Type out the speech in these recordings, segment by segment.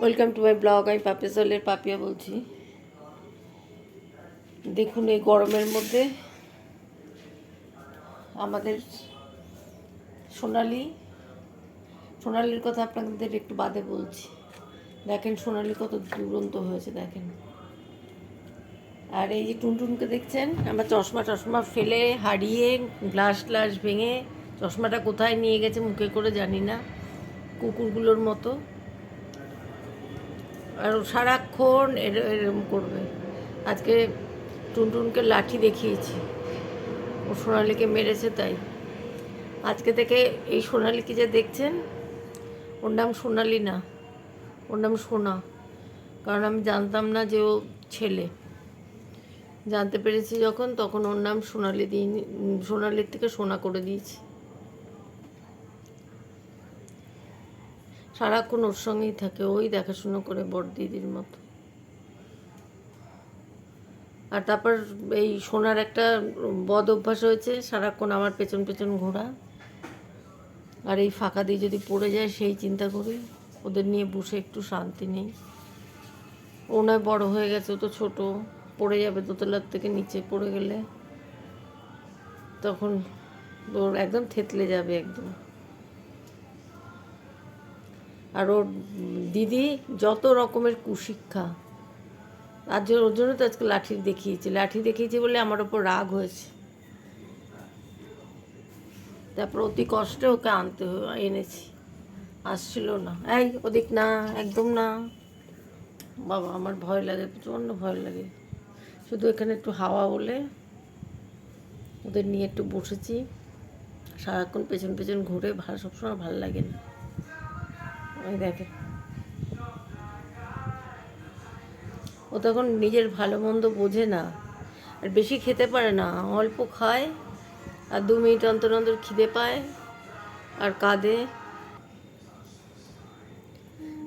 Welcome to my blog, আমি পাপিয়া পাপিয়া বলছি। দেখুন এই গরমের মধ্যে আমাদের সোনালি, সোনালির কথা আপনাদের একটু বাদে বলছি। দেখেন সোনালি কত দুরন্ত হয়েছে, দেখেন। আর এই যে টুনটুনকে দেখছেন, আমার চশমা টশমা ফেলে হারিয়ে, গ্লাস গ্লাস ভেঙে চশমাটা কোথায় নিয়ে গেছে মুখে করে জানি না, কুকুরগুলোর মতো। আর সারাক্ষণ এর- এরম করবে। আজকে টুনটুনকে লাঠি দেখিয়েছি। ও সোনালিকে মেরেছে তাই। আজকে থেকে এই সোনালিকে যে দেখছেন? ওর নাম সোনালি না। ওর নাম সোনা। কারণ আমি জানতাম না যে ও ছেলে। জানতে পেরেছি যখন, তখন ওর নাম সোনালি দিইনি সোনালির থেকে সোনা করে দিয়েছি। সারাক্ষণ ওর সঙ্গেই থাকে, ওই দেখাশুনো করে বড় দিদির মতো। আর তারপর এই সোনার একটা বদ অভ্যাস হয়েছে, সারাক্ষণ আমার পেছন পেছন ঘোরা। আর এই ফাঁকা দিয়ে যদি পড়ে যায়, সেই চিন্তা করি, ওদের নিয়ে বসে একটু শান্তি নেই। ও নয় বড় হয়ে গেছে, ও তো ছোট, পড়ে যাবে দোতলার থেকে নিচে পড়ে গেলে। তখন ওর একদম থেতলে যাবে একদম। আর ওর দিদি যত রকমের কুশিক্ষা আর জন্য- ওর জন্য তো আজকে লাঠি দেখিয়েছে। লাঠি দেখিয়েছে বলে আমার ওপর রাগ হয়েছে। তারপর অতি কষ্টে ওকে আনতে এনেছি। আসছিল না। এই ওদিক না, একদম না। বাবা, আমার ভয় লাগে, প্রচণ্ড ভয় লাগে। শুধু এখানে একটু হাওয়া বলে ওদের নিয়ে একটু বসেছি। সারাক্ষণ পেছন পেছন ঘুরে ভালো সবসময় ভালো লাগে না। দেখেন ও তখন নিজের ভালো মন্দ বোঝে না, আর বেশি খেতে পারে না। অল্প খায়, আর দু মিনিট অন্তর অন্তর খিদে পায়, আর কাঁদে।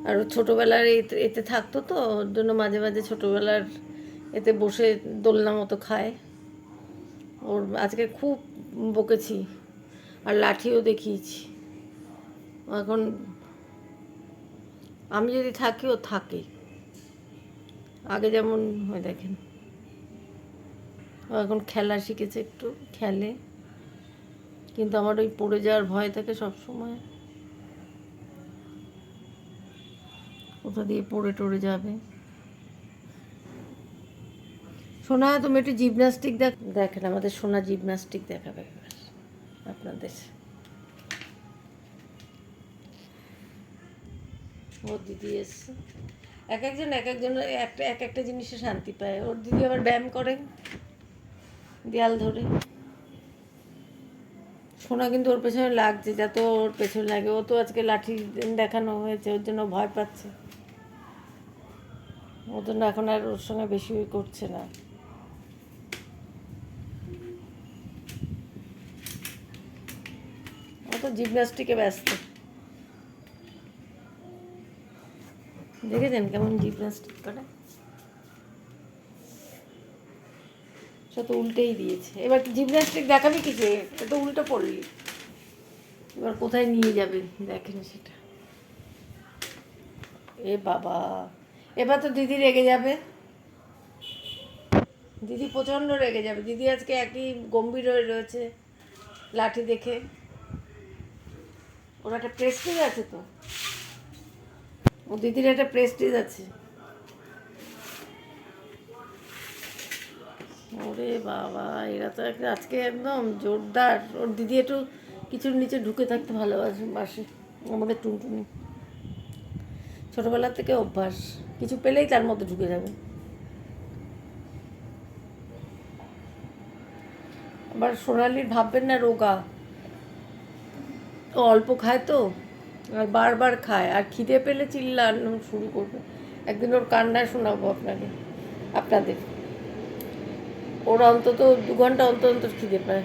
আর ছোটোবেলার এতে থাকতো তো, ওর জন্য মাঝে মাঝে ছোটোবেলার এতে বসে দোলনা মতো খায়। ওর আজকে খুব বকেছি, আর লাঠিও দেখিয়েছি। এখন আমি যদি থাকি, ও থাকে। আগে যেমন হয় দেখেন। এখন খেলা শিখেছে একটু, খেলে। কিন্তু আমার ওই পড়ে যাওয়ার ভয় থাকে সব সময় কোথা দিয়ে পড়ে টড়ে যাবে? সোনা, তুমি একটু জিমনাস্টিক দেখ দেখেন, আমাদের সোনা জিমনাস্টিক দেখাবে আপনাদের। ওর দিদি এসছে। এক একজন, এক একজনের একটা এক একটা জিনিসে শান্তি পায়। ওর দিদি আবার ব্যায়াম করে, দেয়াল ধরে। সোনা কিন্তু ওর পেছনে লাগছে, যত ওর পেছনে লাগে। ও তো আজকে লাঠি দেখানো হয়েছে, ওর জন্য ভয় পাচ্ছে। ওর জন্য এখন আর ওর সঙ্গে বেশি করছে না। ও তো জিমনাস্টিকে ব্যস্ত। দেখেছেন কেমন জিমনাস্টিক করে সে তো উল্টেই দিয়েছে। এবার জিমনাস্টিক দেখাবি কিছু এ তো উল্টো পড়লি। এবার কোথায় নিয়ে যাবে? দেখেন সেটা। এ বাবা। এবার তো দিদি রেগে যাবে। দিদি প্রচণ্ড রেগে যাবে। দিদি আজকে একই গম্ভীর হয়ে রয়েছে লাঠি দেখে। ওর একটা প্রেস্টিজ আছে তো। ও দিদির একটা প্রেস্টিজ আছে। ওরে বাবা, এরা তো একটা আজকে একদম জোরদার। ওর দিদি একটু কিছুর নিচে ঢুকে থাকতে ভালোবাসে, বাসে, আমাদের টুনটুনি। ছোটোবেলা থেকে অভ্যাস, কিছু পেলেই তার মধ্যে ঢুকে যাবে। আবার সোনালির ভাববেন না, রোগা। অল্প খায় তো। আর বারবার খায়। আর খিদে পেলে চিল্লানো শুরু করবে। একদিন ওর কান্নায় শোনাবো আপনাকে। আপনাদের। ওর অন্তত দু ঘণ্টা অন্তর অন্তর খিদে পায়।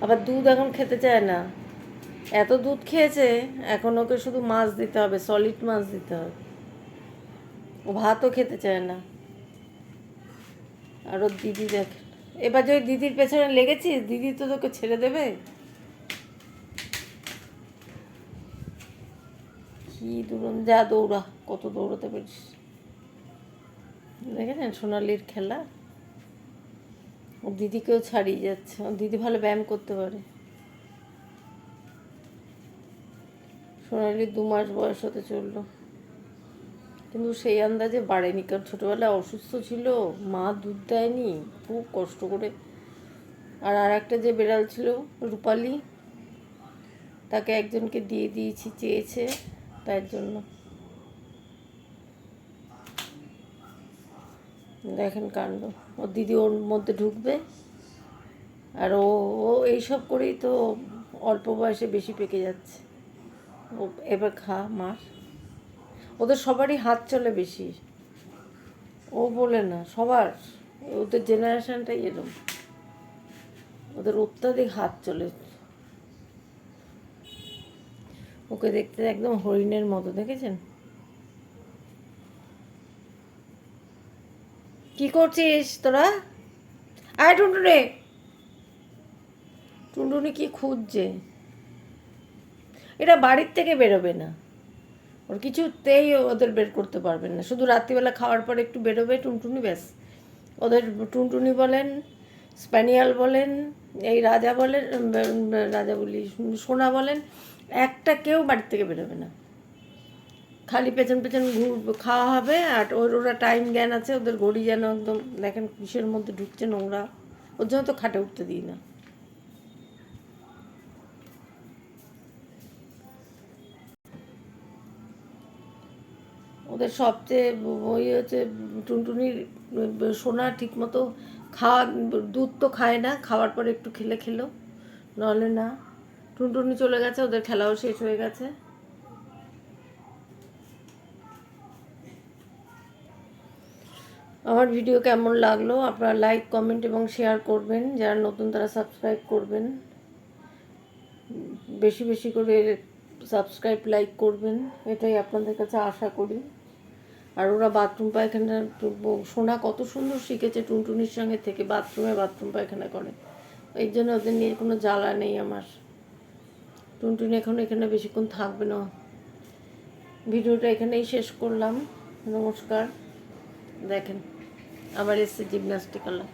আবার দুধ এখন খেতে চায় না। এত দুধ খেয়েছে, এখন ওকে শুধু মাছ দিতে হবে সলিড মাছ দিতে হবে। ও ভাতও খেতে চায় না। আর ওর দিদি দেখেন এবার যদি দিদির পেছনে লেগেছিস, দিদি তো তোকে ছেড়ে দেবে? কি কি যা দৌড়া, কত দৌড়াতে পারিস। দেখেছেন সোনালির খেলা? ওর দিদিকেও ছাড়িয়ে যাচ্ছে, ওর দিদি ভালো ব্যায়াম করতে পারে। সোনালির দু মাস বয়স হতে চলল। কিন্তু সেই আন্দাজে বাড়েনি, কারণ ছোটোবেলায় অসুস্থ ছিল, মা দুধ দেয়নি, খুব কষ্ট করে। আর আর একটা যে বেড়াল ছিল, রূপালি, তাকে একজনকে দিয়ে দিয়েছি, চেয়েছে। তার জন্য। দেখেন কাণ্ড। ওর দিদি ওর মধ্যে ঢুকবে। আর ও ও এইসব করেই তো অল্প বয়সে বেশি পেকে যাচ্ছে। ও এবার খা, মার। ওদের সবারই হাত চলে বেশি। ও বলে না, সবার। ওদের জেনারেশনটাই এরম। ওদের অত্যাধিক হাত চলে ওকে দেখতে একদম হরিণের মতো, দেখেছেন? কি করছিস তোরা? আয় টুনটুনি। টুনটুনি কি খুঁজছে? এটা বাড়ির থেকে বেরোবে না। ওর কিছুতেই ওদের বের করতে পারবেন না। শুধু রাত্রিবেলা খাওয়ার পর একটু বেরোবে টুনটুনি, ব্যাস। ওদের টুনটুনি বলেন, স্প্যানিয়াল বলেন, এই রাজা বলেন রাজা বলি, সোনা বলেন একটা কেউ বাড়ির থেকে বেরোবে না। খালি পেছন পেছন ঘুর, খাওয়া হবে আর ওর, ওরা টাইম জ্ঞান আছে, ওদের ঘড়ি যেন একদম দেখেন কিসের মধ্যে ঢুকছে নোংরা। ওর জন্য তো খাটে উঠতে দিই না। ওদের সবচেয়ে ওই হচ্ছে টুনটুনির, সোনা ঠিক মতো খাওয়া, দুধ তো খায় না, খাওয়ার পরে একটু খেলে খেলো নাহলে না। টুনটুনি চলে গেছে, ওদের খেলাও শেষ হয়ে গেছে। আমার ভিডিও কেমন লাগল, আপনারা লাইক কমেন্ট এবং শেয়ার করবেন, যারা নতুন তারা সাবস্ক্রাইব করবেন। বেশি বেশি করে সাবস্ক্রাইব লাইক করবেন, এটাই আপনাদের কাছে আশা করি। আর ওরা বাথরুম পায়খানা সোনা কত সুন্দর শিখেছে টুনটুনির সঙ্গে থেকে বাথরুমে বাথরুম পায়খানা করে। এই জন্য ওদের নিয়ে কোনো জ্বালা নেই আমার। টুনটুনি এখন এখানে বেশিক্ষণ থাকবে না। ভিডিওটা এখানেই শেষ করলাম। নমস্কার। দেখেন, আবার এসছে জিমনাস্টিক আলা